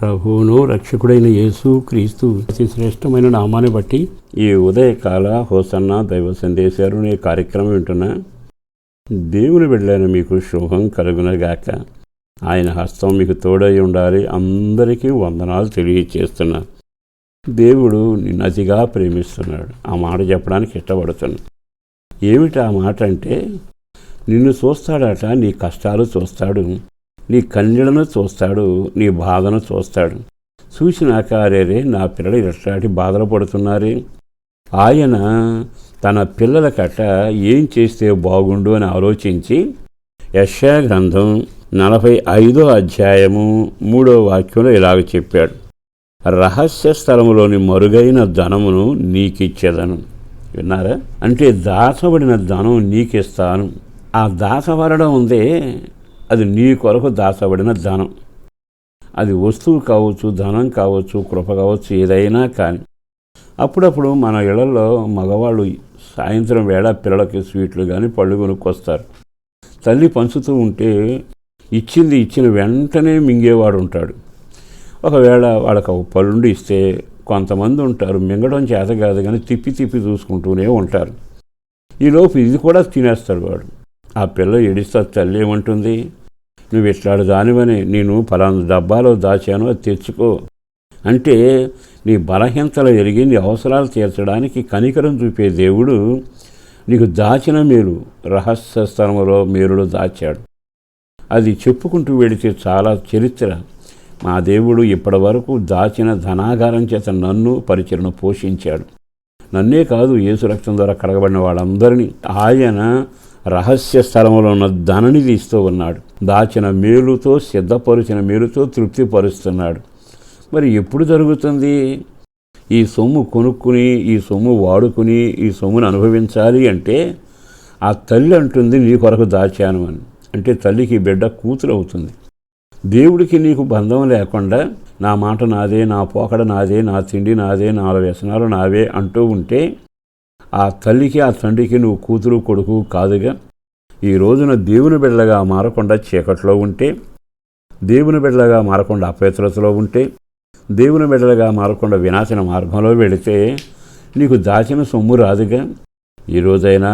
ప్రభువును రక్షకుడైన యేసు క్రీస్తు శ్రేష్టమైన నామాన్ని బట్టి ఈ ఉదయకాల హోసన్న దైవ సందేశాలు అనే కార్యక్రమం వింటున్నా దేవుని వెళ్ళైన మీకు శుభం కలుగునగాక. ఆయన హస్తం మీకు తోడై ఉండాలి. అందరికీ వందనాలు తెలియచేస్తున్నా. దేవుడు నిన్ను అతిగా ప్రేమిస్తున్నాడు. ఆ మాట చెప్పడానికి ఇష్టపడుతున్నా. ఏమిటి ఆ మాట అంటే నిన్ను చూస్తాడట నీ కష్టాలు చూస్తాడు. నీ కన్నీళ్ళను చూస్తాడు నీ బాధను చూస్తాడు. చూసినాక అరేరే నా పిల్లలు ఎట్లాంటి బాధలు పడుతున్నారే. ఆయన తన పిల్లల కట్ట ఏం చేస్తే బాగుండు అని ఆలోచించి యశా గ్రంథం నలభై ఐదో అధ్యాయము మూడో వాక్యంలో ఇలాగ చెప్పాడు. రహస్య స్థలములోని మరుగైన ధనమును నీకిచ్చేదను. విన్నారా? అంటే దాచబడిన ధనం నీకిస్తాను. ఆ దాచబడడం ఉందే అది నీ కొరకు దాచబడిన ధనం. అది వస్తువు కావచ్చు ధనం కావచ్చు కృప కావచ్చు ఏదైనా కానీ. అప్పుడప్పుడు మన ఇళ్ళలో మగవాళ్ళు సాయంత్రం వేళ పిల్లలకి స్వీట్లు కానీ పళ్ళు కొనుక్కొస్తారు. తల్లి పంచుతూ ఉంటే ఇచ్చింది ఇచ్చిన వెంటనే మింగేవాడు ఉంటాడు. ఒకవేళ వాళ్ళకి ఒక పళ్ళుండి ఇస్తే కొంతమంది ఉంటారు మింగడం చేత కాదు కానీ తిప్పి తిప్పి చూసుకుంటూనే ఉంటారు. ఈలోపు ఇది కూడా తినేస్తాడు వాడు. ఆ పిల్ల ఏడిస్తా తల్లి ఏమంటుంది నువ్వు ఇట్లాడు దానివని నేను ఫలానా డబ్బాలో దాచాను అది తెచ్చుకో. అంటే నీ బలహీనతలు ఎరిగి నీ అవసరాలు తీర్చడానికి కనికరం చూపే దేవుడు నీకు దాచిన మేలు రహస్య స్థలంలో మేలులో దాచాడు. అది చెప్పుకుంటూ వెళితే చాలా చరిత్ర. మా దేవుడు ఇప్పటి వరకు దాచిన ధనాగారం చేత నన్ను పరిచయను పోషించాడు. నన్నే కాదు యేసు రక్తం ద్వారా కడగబడిన వాళ్ళందరినీ. ఆయన రహస్య స్థలంలో ఉన్న ధనని తీస్తూ ఉన్నాడు. దాచిన మేలుతో సిద్ధపరిచిన మేలుతో తృప్తిపరుస్తున్నాడు. మరి ఎప్పుడు జరుగుతుంది? ఈ సొమ్ము కొనుక్కుని ఈ సొమ్ము వాడుకుని ఈ సొమ్మును అనుభవించాలి అంటే ఆ తల్లి అంటుంది నీ కొరకు దాచాను అని. అంటే తల్లికి బిడ్డ కూతురు అవుతుంది. దేవుడికి నీకు బంధం లేకుండా నా మాట నాదే నా పోకడ నాదే నా తిండి నాదే నా వ్యసనాలు నావే అంటూ ఉంటే ఆ తల్లికి ఆ తండ్రికి నువ్వు కూతురు కొడుకు కాదుగా. ఈ రోజున దేవుని బిడ్డగా మారకుండా చీకట్లో ఉంటే దేవుని బిడ్డగా మారకుండా అపవిత్రతలో ఉంటే దేవుని బిడ్డలుగా మారకుండా వినాశన మార్గంలో వెళితే నీకు దాచిన సొమ్ము రాదుగా. ఈ రోజైనా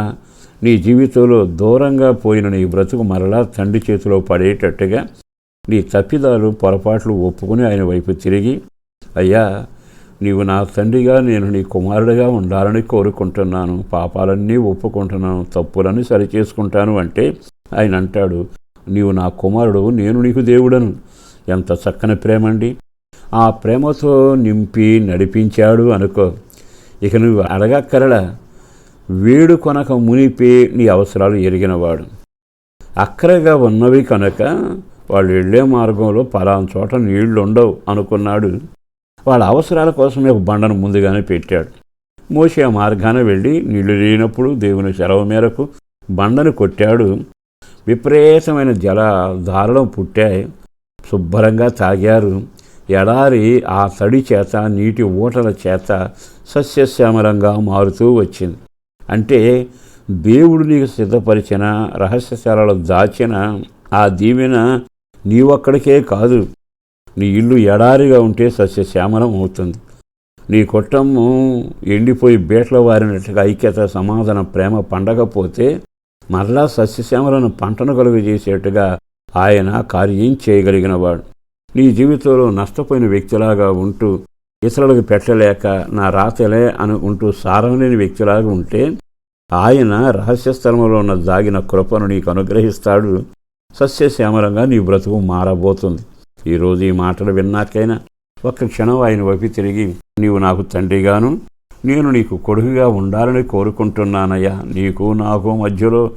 నీ జీవితంలో దూరంగా పోయిన నీ బ్రతుకు మరలా తండ్రి చేతిలో పడేటట్టుగా నీ తప్పిదాలు పొరపాట్లు ఒప్పుకుని ఆయన వైపు తిరిగి అయ్యా నీవు నా తండ్రిగా నేను నీ కుమారుడిగా ఉండాలని కోరుకుంటున్నాను. పాపాలన్నీ ఒప్పుకుంటున్నాను. తప్పులన్నీ సరిచేసుకుంటాను అంటే ఆయన అంటాడు నీవు నా కుమారుడు నేను నీకు దేవుడను. ఎంత చక్కని ప్రేమ అండి ఆ ప్రేమతో నింపి నడిపించాడు అనుకో. ఇక నువ్వు అడగక్కరడ వేడు కొనక మునిపే నీ అవసరాలు ఎరిగినవాడు. అక్కరగా ఉన్నవి కనుక వాళ్ళు వెళ్ళే మార్గంలో పలానా చోట నీళ్ళు ఉండవు అనుకున్నాడు. వాళ్ళ అవసరాల కోసమే ఒక బండను ముందుగానే పెట్టాడు. మోసే ఆ మార్గాన వెళ్ళి నీళ్ళు లేనప్పుడు దేవుని సెలవు మేరకు బండను కొట్టాడు. విపరీతమైన జల ధారలం పుట్టాయి శుభ్రంగా తాగారు. ఎడారి ఆ తడి చేత నీటి ఊటల చేత సస్యశ్యామలంగా మారుతూ వచ్చింది. అంటే దేవుడు నీకు సిద్ధపరిచిన రహస్యశాలలో దాచిన ఆ దీవెన నీ ఒక్కడికే కాదు. నీ ఇల్లు ఎడారిగా ఉంటే సస్యశ్యామలం అవుతుంది. నీ కుటుంబం ఎండిపోయి బేట్ల వారినట్టుగా ఐక్యత సమాధాన ప్రేమ పండకపోతే మరలా సస్యశ్యామలను పంటను కలుగజేసేట్టుగా ఆయన కార్యం చేయగలిగినవాడు. నీ జీవితంలో నష్టపోయిన వ్యక్తిలాగా ఉంటూ ఇతరులకు పెట్టలేక నా రాతలే అని ఉంటూ సారం లేని వ్యక్తిలాగా ఉంటే ఆయన రహస్య స్థలంలో ఉన్న దాగిన కృపను నీకు అనుగ్రహిస్తాడు. సస్యశ్యామలంగా నీ బ్రతుకు మారబోతుంది. ఈరోజు ఈ మాటలు విన్నాకైనా ఒక్క క్షణం ఆయన వైపు తిరిగి నీవు నాకు తండ్రిగాను నేను నీకు కొడుకుగా ఉండాలని కోరుకుంటున్నానయ్యా. నీకు నాకు మధ్యలో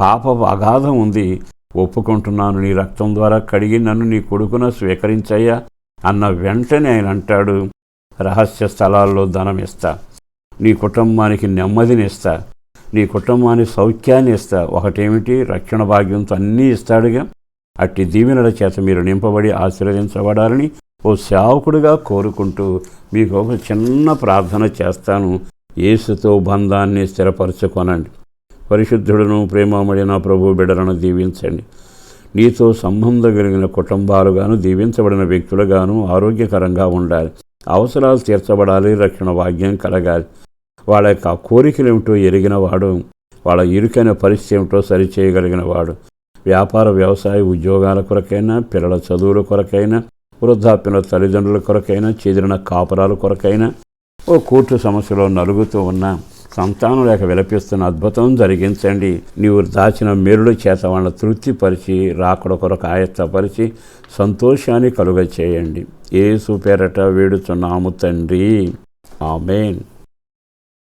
పాప అగాధం ఉంది. ఒప్పుకుంటున్నాను. నీ రక్తం ద్వారా కడిగి నన్ను నీ కొడుకున స్వీకరించయ్యా అన్న వెంటనే ఆయన అంటాడు రహస్య స్థలాల్లో ధనం ఇస్తా నీ కుటుంబానికి నెమ్మదిని ఇస్తా నీ కుటుంబానికి సౌఖ్యాన్ని ఇస్తా. ఒకటేమిటి? రక్షణ భాగ్యంతో అన్నీ ఇస్తాడుగా. అట్టి దీవెనల చేత మీరు నింపబడి ఆశీర్వదించబడాలని ఓ సేవకుడిగా కోరుకుంటూ మీకు ఒక చిన్న ప్రార్థన చేస్తాను. యేసుతో బంధాన్ని స్థిరపరచుకొనండి. పరిశుద్ధుడును ప్రేమమడిన ప్రభు బిడలను దీవించండి. నీతో సంబంధం కలిగిన కుటుంబాలుగాను దీవించబడిన వ్యక్తులుగాను ఆరోగ్యకరంగా ఉండాలి. అవసరాలు తీర్చబడాలి రక్షణ భాగ్యం కలగాలి. వాళ్ళ యొక్క కోరికలు ఏమిటో ఎరిగిన వాడు వాళ్ళ ఇరుకైన పరిస్థితి ఏమిటో సరిచేయగలిగిన వాడు వ్యాపార వ్యవసాయ ఉద్యోగాల కొరకైనా పిల్లల చదువుల కొరకైనా వృద్ధాప్యుల తల్లిదండ్రుల కొరకైనా చెదిరిన కాపురాల కొరకైనా ఓ కోర్టు సమస్యలో నలుగుతూ ఉన్న సంతానం లేక విలపిస్తున్న అద్భుతం జరిగించండి. నీవు దాచిన మేలుల చేత వాళ్ళ తృప్తిపరిచి రాకడ కొరకు ఆయత్తపరిచి సంతోషాన్ని కలుగ చేయండి ఏ పేరట వేడుచున్నాము తండ్రి. ఆమెన్.